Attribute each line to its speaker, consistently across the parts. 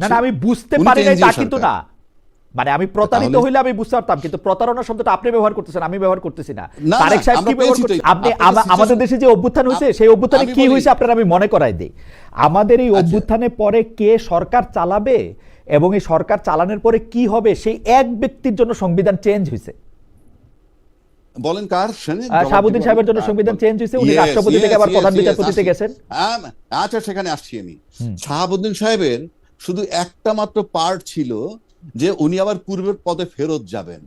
Speaker 1: না না আমি বুঝতে পারি নাই তা কিন্তু না। মানে আমি প্রতারিত হইলে আমি বুঝতে পারতাম কিন্তু প্রতারণা শব্দটা আপনি ব্যবহার করতেছেন আমি ব্যবহার করতেছি না। তারেক সাহেব কি ব্যবহার করছেন আপনি আমাদের দেশে যে অভ্যুত্থান হয়েছে সেই অভ্যুত্থানে কি হয়েছে আপনার আমি মনে করাই দিই। আমাদের এই
Speaker 2: আচ্ছা।
Speaker 1: অভ্যুত্থানের পরে কে সরকার চালাবে এবং এই সরকার চালানোর পরে কি হবে সেই এক ব্যক্তির জন্য সংবিধান চেঞ্জ হয়েছে।
Speaker 2: বলেন কার? শুনে
Speaker 1: শাহাবুদ্দিন সাহেবের জন্য সংবিধান চেঞ্জ হয়েছে উনি রাষ্ট্রপতি থেকে আবার প্রধান বিচারপতিতে গেছেন।
Speaker 2: আচ্ছা সেখানে আসছি আমি। শাহাবুদ্দিন সাহেবের শুধু একটা মাত্র পার্ট ছিল যে উনি আবার পূর্বের পদে ফেরত যাবেন।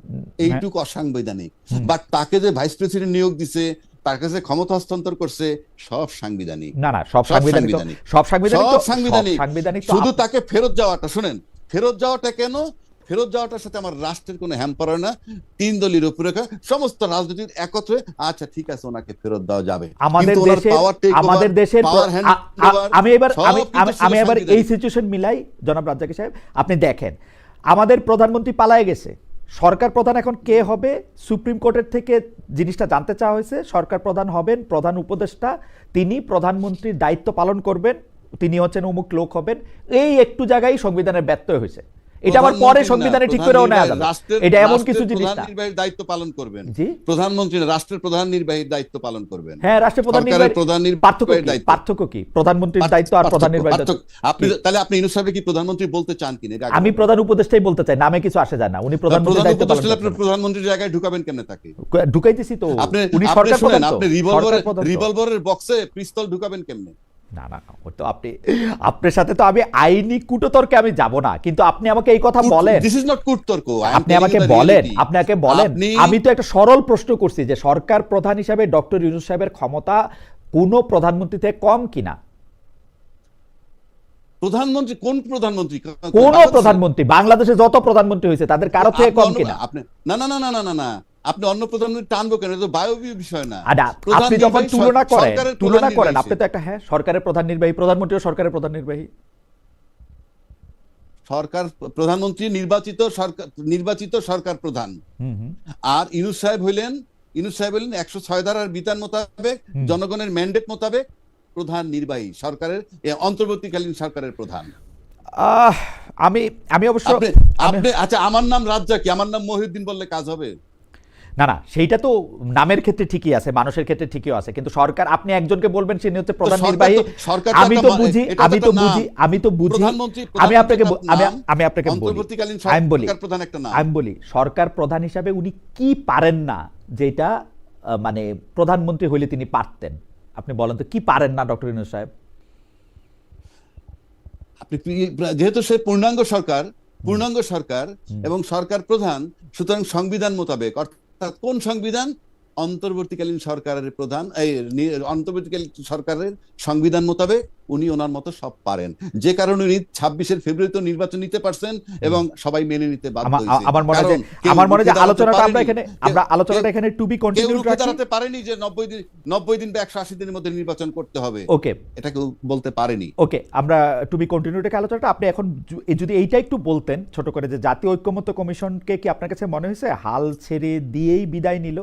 Speaker 2: এইটুকু অসাংবিধানিক। বাট তাকে যে ভাইস প্রেসিডেন্ট নিয়োগ দিছে তার কাছে ক্ষমতা হস্তান্তর করছে সব সাংবিধানিক।
Speaker 1: না না সব
Speaker 2: সব
Speaker 1: সাংবিধানিক সব সাংবিধানিক
Speaker 2: শুধু তাকে ফেরত যাওয়াটা শুনেন ফেরত যাওয়াটা কেন? ফেরত যাওয়াটার সাথে আমার রাষ্ট্রের কোনো হ্যাম্পার হয় না। তিন দলীয় রূপরেখা। সমস্ত রাজনীতির একত্রে আচ্ছা ঠিক আছে ওনাকে ফেরত দেওয়া যাবে।
Speaker 1: আমাদের দেশে আমাদের দেশের আমি এবার আমি এবার এই সিচুয়েশন মিলাই জনাব রাজ্জাকি সাহেব আপনি দেখেন আমাদের প্রধানমন্ত্রী পালায় গেছে। সরকার প্রধান এখন কে হবে? সুপ্রিম কোর্টের থেকে জিনিসটা জানতে চাওয়া হয়েছে। সরকার প্রধান হবেন প্রধান উপদেষ্টা। তিনি প্রধানমন্ত্রীর দায়িত্ব পালন করবেন। তিনি হচ্ছেন অমুক লোক হবেন। এই একটু জায়গায় সংবিধানের ব্যত্যয় হয়েছে। এটা আবার পরে সংবিধানে ঠিক
Speaker 2: প্রধান
Speaker 1: করেও নেওয়া যাবে। এটা এমন কিছু জিনিস না।
Speaker 2: নির্বাহীর দায়িত্ব পালন করবেন। প্রধানমন্ত্রী রাষ্ট্রের প্রধান নির্বাহীর দায়িত্ব পালন করবেন।
Speaker 1: হ্যাঁ রাষ্ট্রের প্রধান নির্বাহী
Speaker 2: প্রধান নির্বাহীর
Speaker 1: পার্থক্য কি?
Speaker 2: দায়িত্ব।
Speaker 1: পার্থক্য কি? প্রধানমন্ত্রীর দায়িত্ব আর প্রধান নির্বাহী
Speaker 2: আপনি তাহলে আপনি ইউনুস কি প্রধানমন্ত্রী বলতে চান কিনা
Speaker 1: আমি প্রধান উপদেষ্টাই বলতে চাই নামে কিছু আসে যায় না। উনি প্রধানমন্ত্রীর
Speaker 2: প্রধান
Speaker 1: দায়িত্ব পালন
Speaker 2: প্রধানমন্ত্রীর জায়গায় ঢুকাবেন কেন তাকে?
Speaker 1: ঢুকাইতেছি তো।
Speaker 2: আপনি
Speaker 1: উনি সরকার প্রধান
Speaker 2: আপনি রিভলভারের
Speaker 1: তো।
Speaker 2: রিভলভারের বক্সে পিস্তল ঢুকাবেন কেমনে?
Speaker 1: না না না ও তো আপনি আপনার সাথে তো আমি আইনি কুটতর্কে আমি যাব না কিন্তু আপনি আমাকে এই কথা বলেন।
Speaker 2: দিস ইজ নট কুটতর্ক
Speaker 1: আপনি আমাকে বলেন
Speaker 2: reality.
Speaker 1: আপনি আমাকে বলেন আমি তো একটা সরল প্রশ্ন করছি যে সরকার প্রধান হিসাবে ডক্টর ইউনুস সাহেবের ক্ষমতা কোন প্রধানমন্ত্রী থেকে কম কিনা?
Speaker 2: প্রধানমন্ত্রী কোন প্রধানমন্ত্রী?
Speaker 1: কোন প্রধানমন্ত্রী বাংলাদেশে যত প্রধানমন্ত্রী হয়েছে তাদের কারও থেকে কম কিনা?
Speaker 2: না না না না না না না। আপনি অন্য প্রধানমন্ত্রী টানবো কেন? এটা বায়বীয় বিষয় না।
Speaker 1: আচ্ছা আপনি যখন তুলনা করেন তুলনা করেন আপনি তো একটা হ্যাঁ সরকারের প্রধান নির্বাহী প্রধানমন্ত্রীও সরকারের প্রধান নির্বাহী।
Speaker 2: সরকার প্রধানমন্ত্রী নির্বাচিত সরকার নির্বাচিত সরকার প্রধান। আর ইনুস সাহেব হইলেন ইনুস সাহেব হইলেন একশো ছয় ধারার বিধান মোতাবেক জনগণের ম্যান্ডেট মোতাবেক প্রধান নির্বাহী সরকারের অন্তর্বর্তীকালীন সরকারের প্রধান।
Speaker 1: আহ, আমি আমি অবশ্য
Speaker 2: আপনি আচ্ছা আমার নাম রাজ্জাকি আমার নাম মহিউদ্দিন বললে কাজ হবে?
Speaker 1: না না সেইটা তো নামের ক্ষেত্রে ঠিকই আছে মানুষের ক্ষেত্রে ঠিকই আছে কিন্তু সরকার আপনি একজনকে বলবেন তিনি হচ্ছে প্রধান নির্বাহী আমি তো বুঝি আমি তো বুঝি আমি তো বুঝি আমি আপনাকে আমি আমি আপনাকে বলি আমি বলি
Speaker 2: সরকার প্রধান একটা নাম।
Speaker 1: আমি বলি সরকার প্রধান হিসাবে উনি কি পারেন না যেটা মানে প্রধানমন্ত্রী হইলে তিনি পারতেন? আপনি বলেন তো কি পারেন না ডক্টর ইউনুস সাহেব?
Speaker 2: আপনি যেহেতু সে পূর্ণাঙ্গ সরকার পূর্ণাঙ্গ সরকার এবং সরকার প্রধান সুতরাং সংবিধান মোতাবেক অর্থাৎ কোন সংবিধান? অন্তর্বর্তীকালীন সরকারের প্রধান এই অন্তর্বর্তীকালীন সরকারের সংবিধান মোতাবেক উনি ওনার মতো সব পারেন। যে কারণে উনি ছাব্বিশের ফেব্রুয়ারিতে নির্বাচন নিতে পারছেন এবং সবাই মেনে নিতে বাধ্য
Speaker 1: আমার মনে হয় আমার মনে হয় আলোচনাটা আমরা এখানে আমরা আলোচনাটা এখানে টু বি
Speaker 2: রাখি দাঁড়াতে পারেনি যে নব্বই দিন নব্বই দিন বা একশো আশি দিনের মধ্যে নির্বাচন করতে হবে।
Speaker 1: ওকে।
Speaker 2: এটা কেউ বলতে পারেনি।
Speaker 1: ওকে আমরা টু বি রেখে আলোচনাটা আপনি এখন যদি এইটা একটু বলতেন ছোট করে যে জাতীয় ঐক্যমত্য কমিশনকে কি আপনার কাছে মনে হয়েছে? হাল ছেড়ে দিয়েই বিদায় নিল?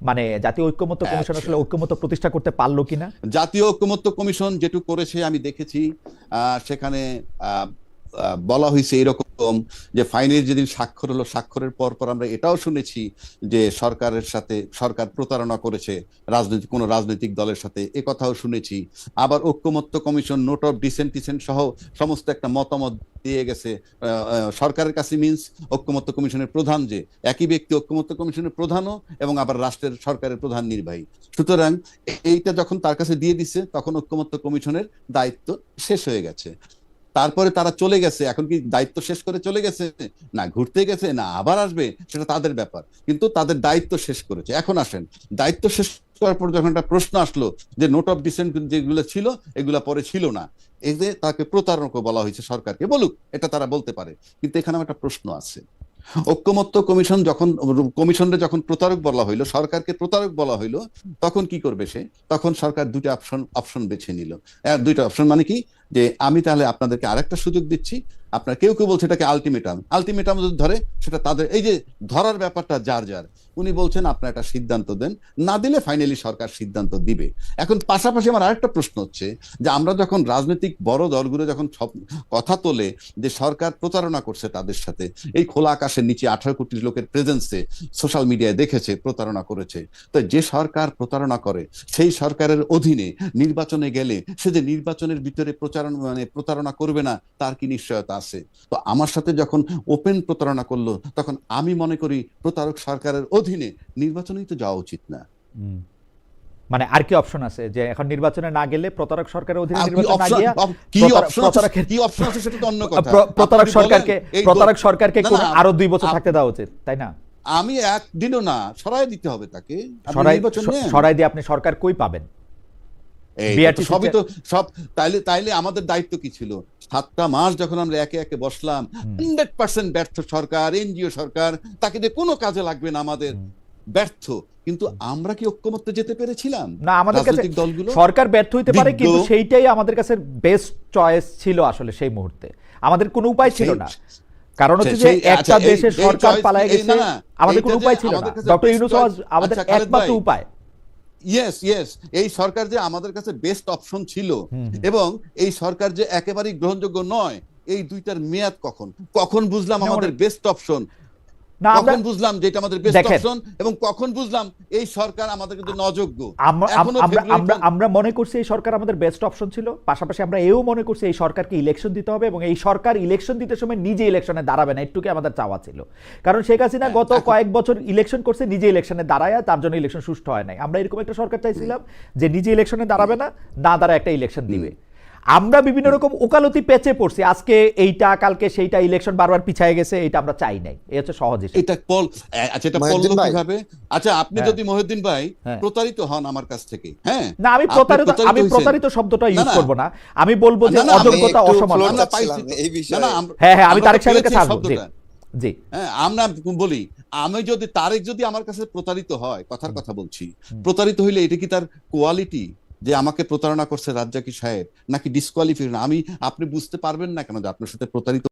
Speaker 1: মানে জাতীয় ঐক্যমত্য কমিশন। আসলে ঐক্যমত্য প্রতিষ্ঠা করতে পারল কিনা
Speaker 2: জাতীয় ঐক্যমত্য কমিশন যেটুকু করেছে আমি দেখেছি আহ, সেখানে বলা হয়েছে এরকম যে ফাইনের যেদিন স্বাক্ষর হলো, স্বাক্ষরের পর পর আমরা এটাও শুনেছি যে সরকারের সাথে, সরকার প্রতারণা করেছে রাজনৈতিক, কোনো রাজনৈতিক দলের সাথে। এ কথাও শুনেছি। আবার ঐক্যমত্য commission, note of dissent dissent সহ সমস্ত একটা মতামত দিয়ে গেছে। সরকারের কাছে মিন্স ঐক্যমত্য কমিশনের প্রধান যে, একই ব্যক্তি ঐক্যমত্য কমিশনের প্রধানও এবং আবার রাষ্ট্রের সরকারের প্রধান নির্বাহী। সুতরাং এইটা যখন তার কাছে দিয়ে দিছে, তখন ঐক্যমত্য কমিশনের দায়িত্ব শেষ হয়ে গেছে। তারপরে তারা চলে গেছে। এখন কি দায়িত্ব শেষ করে চলে গেছে? না, ঘুরতে গেছে, না, আবার আসবে, সেটা তাদের ব্যাপার। কিন্তু তাদের দায়িত্ব শেষ করেছে। এখন আসেন, দায়িত্ব শেষ করার পর যখন একটা প্রশ্ন আসলো যে নোট অফ ডিসেন্ট যেগুলো ছিল, এগুলা পরে ছিল না, এই যে তাকে প্রতারণক বলা হয়েছে সরকারকে, বলুক, এটা তারা বলতে পারে। কিন্তু এখানে একটা প্রশ্ন আছে। ঐক্যমত্য কমিশন যখন, কমিশনরে যখন প্রতারক বলা হইল, সরকারকে প্রতারক বলা হইল, তখন কি করবে সে? তখন সরকার দুইটা অপশন অপশন বেছে নিল। দুইটা অপশন মানে কি? যে আমি তাহলে আপনাদেরকে আরেকটা সুযোগ দিচ্ছি। আপনার কেউ কেউ বলছে এটাকে আলটিমেটাম আলটিমেটাম যদি ধরে, সেটা তাদের, এই যে ধরার ব্যাপারটা যার যার, উনি বলছেন আপনার একটা সিদ্ধান্ত দেন। না দিলে ফাইনালি সরকার সিদ্ধান্ত দিবে। এখন পাশাপাশি আমার আরেকটা প্রশ্ন হচ্ছে যে আমরা যখন রাজনৈতিক বড় দলগুলো যখন কথা তোলে যে সরকার প্রতারণা করছে তাদের সাথে, এই খোলা আকাশের নিচে আঠারো কোটি লোকের প্রেজেন্সে সোশ্যাল মিডিয়ায় দেখেছে, প্রতারণা করেছে। তো যে সরকার প্রতারণা করে, সেই সরকারের অধীনে নির্বাচনে গেলে সে যে নির্বাচনের ভিতরে প্রচারণা মানে প্রতারণা করবে না তার কি নিশ্চয়তা আছে? তো আমার সাথে যখন ওপেন প্রতারণা করল তখন আমি মনে করি প্রতারক সরকারের অধীনে নির্বাচনেই তো যাওয়া উচিত না।
Speaker 1: মানে আর কি অপশন আছে? যে এখন নির্বাচনে না গেলে প্রতারক সরকারের অধীনে নির্বাচন না গিয়া
Speaker 2: কি অপশন আছে? কি অপশন আছে সেটা তো অন্য কথা।
Speaker 1: প্রতারক সরকারকে প্রতারক সরকারকে কোন আরও দুই বছর থাকতে দেওয়া উচিত তাই না?
Speaker 2: আমি একদিনও না সরাই দিতে হবে তাকে।
Speaker 1: সরাই দিয়ে আপনি সরকার কই পাবেন?
Speaker 2: সবই তো সব তাইলে তাইলে আমাদের দায়িত্ব কি ছিল? সাতটা মাস যখন আমরা একে একে বসলাম হান্ড্রেড পার্সেন্ট ব্যর্থ সরকার এনজিও সরকার তাকে দিয়ে কোনো কাজে লাগবে না আমাদের। ব্যর্থ। কিন্তু আমরা কি ঐক্যমত্যে যেতে পেরেছিলাম?
Speaker 1: না আমাদের কাছে
Speaker 2: দলগুলো?
Speaker 1: সরকার ব্যর্থ হইতে পারে কিন্তু সেইটাই আমাদের কাছে বেস্ট চয়েস ছিল আসলে সেই মুহূর্তে। আমাদের কোনো উপায় ছিল না। কারণ হচ্ছে যে একটা
Speaker 2: আচ্ছা,
Speaker 1: দেশের সরকার পালায় গেছে আমাদের কোনো উপায় ছিল না। ডক্টর ইউনুস আমাদের
Speaker 2: আচ্ছা,
Speaker 1: একমাত্র উপায়।
Speaker 2: ইয়েস ইয়েস এই সরকার যে আমাদের কাছে বেস্ট অপশন ছিল। এবং এই সরকার যে একেবারেই গ্রহণযোগ্য নয় এই দুইটার মেয়াদ কখন? কখন বুঝলাম আমাদের বেস্ট অপশন কখন বুঝলাম যে এটা আমাদের বেস্ট অপশন এবং কখন বুঝলাম এই সরকার আমাদের কিন্তু নযোগ্য
Speaker 1: আমরা আমরা মনে করছি এই সরকার আমাদের বেস্ট অপশন ছিল পাশাপাশি আমরা এও মনে করছি এই সরকারকে ইলেকশন দিতে হবে এবং এই সরকার ইলেকশন দিতে সময় নিজে ইলেকশনে দাঁড়াবে না একটুকে আমাদের চাওয়া ছিল। কারণ শেখ হাসিনা গত
Speaker 2: হ্যাঁ,
Speaker 1: কয়েক বছর ইলেকশন করছে নিজে ইলেকশনে দাঁড়ায় তার জন্য ইলেকশন সুষ্ঠু হয় নাই। আমরা এরকম একটা সরকার চাইছিলাম যে নিজে ইলেকশনে দাঁড়াবে না না দাঁড়ায় একটা ইলেকশন দিবে। আমরা বিভিন্ন রকম ওকালতি পেঁচে পড়ছি। আজকে এইটা কালকে সেইটা ইলেকশন বারবার পিছায় গেছে এটা আমরা চাই নাই। এই হচ্ছে সহজ।
Speaker 2: এটা পল আচ্ছা এটা
Speaker 3: ভাই।
Speaker 2: কীভাবে? আচ্ছা আপনি
Speaker 1: হ্যাঁ।
Speaker 2: যদি মহিউদ্দিন ভাই
Speaker 1: হ্যাঁ।
Speaker 2: প্রতারিত হন আমার কাছ থেকে হ্যাঁ?
Speaker 1: না আমি প্রতারিত আমি প্রতারিত শব্দটা ইউজ। করব না। আমি বলব যে অযোগ্যতা
Speaker 3: একটু
Speaker 1: অসমান
Speaker 3: floor
Speaker 2: আমরা
Speaker 3: চাচ্ছিলাম
Speaker 2: পাইছি
Speaker 3: এই
Speaker 2: না,
Speaker 3: বিষয়ে।
Speaker 2: না,
Speaker 1: হ্যাঁ হ্যাঁ আমি
Speaker 2: আমরা
Speaker 1: তারেক সাহেবের কাছে আসব। জি। জি।
Speaker 2: হ্যাঁ আমরা বলি আমি যদি তারেক যদি আমার কাছে প্রতারিত হয় কথার কথা বলছি প্রতারিত হইলে এটা কি তার কোয়ালিটি যে আমাকে প্রতারণা করছে রাজ্জাকি সাহেব, নাকি ডিসকোয়ালিফিকেশন আমি, আপনি বুঝতে পারবেন না কেন যে আপনার সাথে প্রতারিত